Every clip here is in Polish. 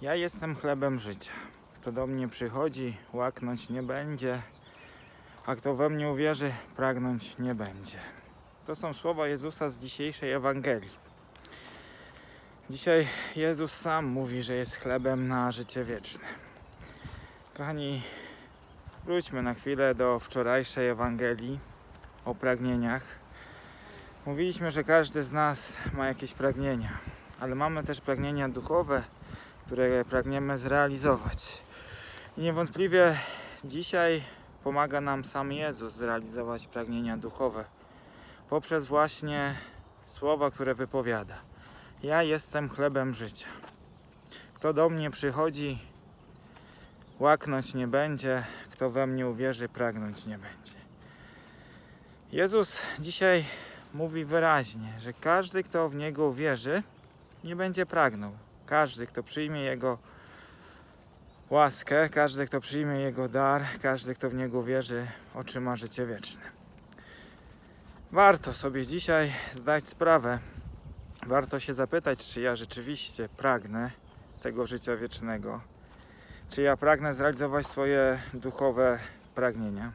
Ja jestem chlebem życia. Kto do mnie przychodzi, łaknąć nie będzie, a kto we mnie uwierzy, pragnąć nie będzie. To są słowa Jezusa z dzisiejszej Ewangelii. Dzisiaj Jezus sam mówi, że jest chlebem na życie wieczne. Kochani, wróćmy na chwilę do wczorajszej Ewangelii o pragnieniach. Mówiliśmy, że każdy z nas ma jakieś pragnienia, ale mamy też pragnienia duchowe, które pragniemy zrealizować. I niewątpliwie dzisiaj pomaga nam sam Jezus zrealizować pragnienia duchowe poprzez właśnie słowa, które wypowiada. Ja jestem chlebem życia. Kto do mnie przychodzi, łaknąć nie będzie, kto we mnie uwierzy, pragnąć nie będzie. Jezus dzisiaj mówi wyraźnie, że każdy, kto w Niego uwierzy, nie będzie pragnął. Każdy, kto przyjmie Jego łaskę, każdy, kto przyjmie Jego dar, każdy, kto w Niego wierzy, otrzyma życie wieczne. Warto sobie dzisiaj zdać sprawę, warto się zapytać, czy ja rzeczywiście pragnę tego życia wiecznego, czy ja pragnę zrealizować swoje duchowe pragnienia.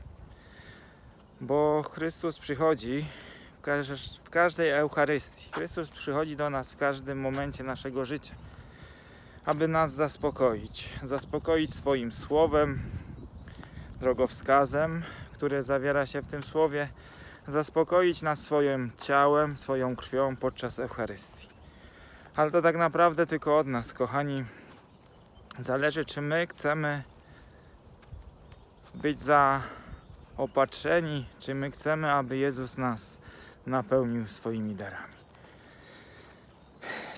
Bo Chrystus przychodzi w, każ- w każdej Eucharystii. Chrystus przychodzi do nas w każdym momencie naszego życia, aby nas zaspokoić. Zaspokoić swoim słowem, drogowskazem, który zawiera się w tym słowie, zaspokoić nas swoim ciałem, swoją krwią podczas Eucharystii. Ale to tak naprawdę tylko od nas, kochani. Zależy, czy my chcemy być zaopatrzeni, czy my chcemy, aby Jezus nas napełnił swoimi darami.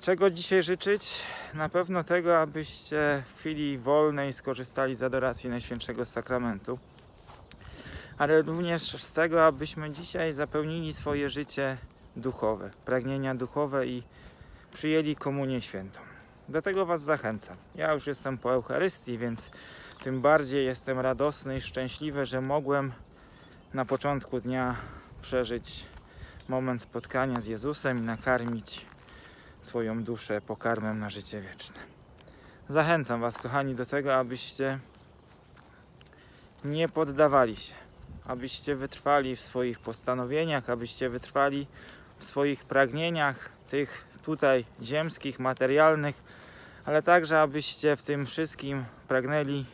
Czego dzisiaj życzyć? Na pewno tego, abyście w chwili wolnej skorzystali z adoracji Najświętszego Sakramentu, ale również z tego, abyśmy dzisiaj zapełnili swoje życie duchowe, pragnienia duchowe i przyjęli Komunię Świętą. Do tego Was zachęcam. Ja już jestem po Eucharystii, więc tym bardziej jestem radosny i szczęśliwy, że mogłem na początku dnia przeżyć moment spotkania z Jezusem i nakarmić swoją duszę pokarmem na życie wieczne. Zachęcam Was, kochani, do tego, abyście nie poddawali się, abyście wytrwali w swoich postanowieniach, abyście wytrwali w swoich pragnieniach, tych tutaj ziemskich, materialnych, ale także abyście w tym wszystkim pragnęli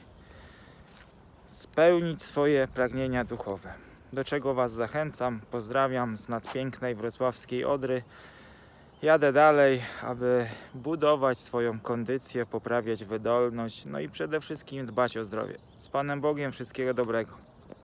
spełnić swoje pragnienia duchowe. Do czego Was zachęcam, pozdrawiam z nadpięknej wrocławskiej Odry. Jadę dalej, aby budować swoją kondycję, poprawiać wydolność, no i przede wszystkim dbać o zdrowie. Z Panem Bogiem wszystkiego dobrego.